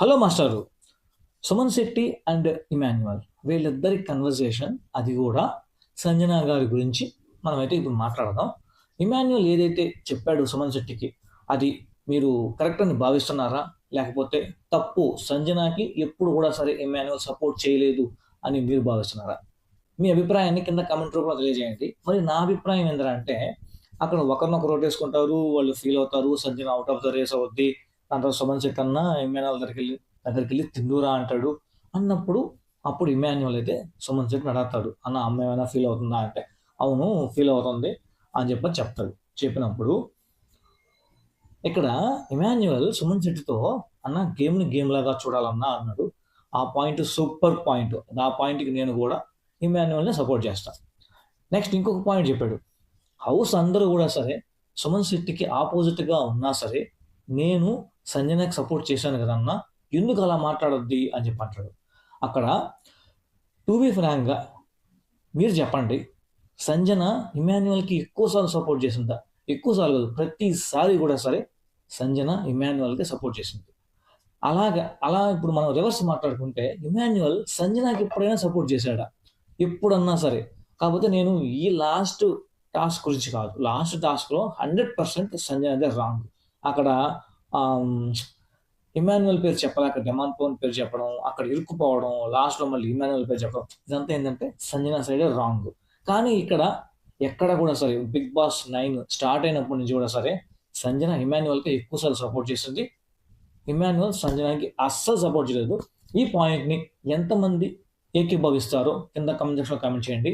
Hello మాస్టారు Suman Shetty and Emmanuel వీళ్ళిద్దరి conversation అది కూడా సంజన గారి గురించి మనమైతే ఇప్పుడు మాట్లాడదాం. ఇమాన్యువల్ ఏదైతే చెప్పాడు సుమన్ శెట్టికి అది మీరు కరెక్ట్ అని భావిస్తున్నారా? లేకపోతే తప్పు సంజనాకి ఎప్పుడు కూడా సరే ఇమాన్యువల్ సపోర్ట్ చేయలేదు అని మీరు భావిస్తున్నారా? మీ అభిప్రాయాన్ని కింద కమెంట్ రూపంలో తెలియజేయండి. మరి నా అభిప్రాయం ఏంటంటే అక్కడ ఒకరినొకరు రోటేసుకుంటారు వాళ్ళు ఫీల్ అవుతారు Sanjana out of the race అవుద్ది దాంట్లో సుమన్ శెట్టి అన్న ఇమాన్యువల్ దగ్గరికి వెళ్ళి దగ్గరికి వెళ్ళి తిండూరా అంటాడు. అన్నప్పుడు అప్పుడు ఇమాన్యువల్ అయితే సుమన్ శెట్టిని నడతాడు. అన్న అమ్మ ఏమైనా ఫీల్ అవుతుందా? అంటే అవును ఫీల్ అవుతుంది. అని చెప్పని చెప్తాడు. చెప్పినప్పుడు ఇక్కడ ఇమాన్యువల్ సుమన్ శెట్టితో అన్న గేమ్ని గేమ్ లాగా చూడాలన్నా అన్నాడు. ఆ పాయింట్ సూపర్ పాయింట్. ఆ పాయింట్కి నేను కూడా ఇమాన్యువల్ని సపోర్ట్ చేస్తాను నెక్స్ట్ ఇంకొక పాయింట్ చెప్పాడు. హౌస్ అందరూ కూడా సరే సుమన్ శెట్టికి ఆపోజిట్గా ఉన్నా సరే నేను సంజనాకి సపోర్ట్ చేశాను కదన్నా ఎందుకు అలా మాట్లాడొద్ది అని చెప్పి అంటాడు. అక్కడ టు బీ ఫ్రాంక్గా మీరు చెప్పండి సంజన ఇమాన్యువల్కి ఎక్కువసార్లు సపోర్ట్ చేసిందా? ఎక్కువసార్లు కాదు ప్రతిసారి కూడా సరే సంజన ఇమాన్యువల్కి సపోర్ట్ చేసింది. అలాగా అలా ఇప్పుడు మనం రివర్స్ మాట్లాడుకుంటే ఇమాన్యువల్ సంజనాకి ఎప్పుడైనా సపోర్ట్ చేశాడా? ఎప్పుడన్నా సరే. కాకపోతే నేను ఈ లాస్ట్ టాస్క్ గురించి కాదు లాస్ట్ టాస్క్లో హండ్రెడ్ పర్సెంట్ సంజయ్ అదే రాంగ్ అక్కడ ఇమాన్యువల్ పేరు చెప్పలేక డెమాన్ పవన్ పేరు చెప్పడం అక్కడ ఇరుక్కుపోవడం లాస్ట్లో మళ్ళీ ఇమాన్యువల్ పేరు చెప్పడం ఇదంతా ఏంటంటే సంజన సైడ్ రాంగ్. కానీ ఇక్కడ ఎక్కడ కూడా సరే బిగ్ బాస్ నైన్ స్టార్ట్ అయినప్పటి నుంచి కూడా సరే సంజన ఇమాన్యువల్కి ఎక్కువసార్లు సపోర్ట్ చేసింది ఇమాన్యువల్ సంజనాకి అస్సలు సపోర్ట్ చేయలేదు. ఈ పాయింట్ని ఎంతమంది ఏకీభవిస్తారో కింద కమెంట్ సెక్షన్లో కామెంట్ చేయండి.